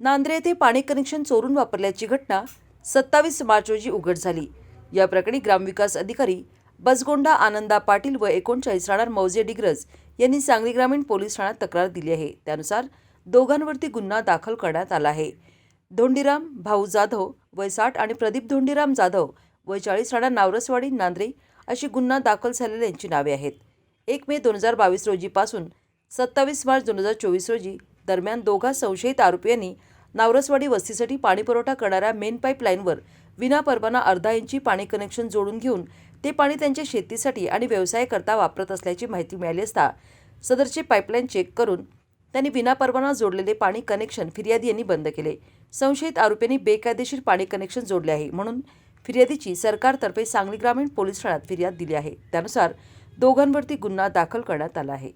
नांद्रे येथे पाणी कनेक्शन चोरून वापरल्याची घटना सत्तावीस मार्च रोजी उघड झाली. या प्रकरणी ग्रामविकास अधिकारी बसगोंडा आनंदा पाटील व एकोणचाळीस राहणार मौजे डिग्रज यांनी सांगली ग्रामीण पोलीस ठाण्यात तक्रार दिली आहे. त्यानुसार दोघांवरती गुन्हा दाखल करण्यात आला आहे. धोंडीराम भाऊ जाधव वय साठ आणि प्रदीप धोंडीराम जाधव वय चाळीस राहणार नावरसवाडी नांद्रे अशी गुन्हा दाखल झालेल्यांची नावे आहेत. एक मे दोन हजार बावीस रोजीपासून सत्तावीस मार्च दोन हजार चोवीस रोजी दरम्यान दोघा संशयित आरोपींनी नावरसवाडी वस्तीसाठी पाणीपुरवठा करणाऱ्या मेन पाईपलाईनवर विनापरवाना अर्धा इंची पाणी कनेक्शन जोडून घेऊन ते पाणी त्यांच्या शेतीसाठी आणि व्यवसायाकरता वापरत असल्याची माहिती मिळाली असता सदरचे पाईपलाईन चेक करून त्यांनी विनापरवाना जोडलेले पाणी कनेक्शन फिर्यादी यांनी बंद केले. संशयित आरोपींनी बेकायदेशीर पाणी कनेक्शन जोडले आहे म्हणून फिर्यादीची सरकारतर्फे सांगली ग्रामीण पोलीस ठाण्यात फिर्याद दिली आहे. त्यानुसार दोघांवरती गुन्हा दाखल करण्यात आला आहे.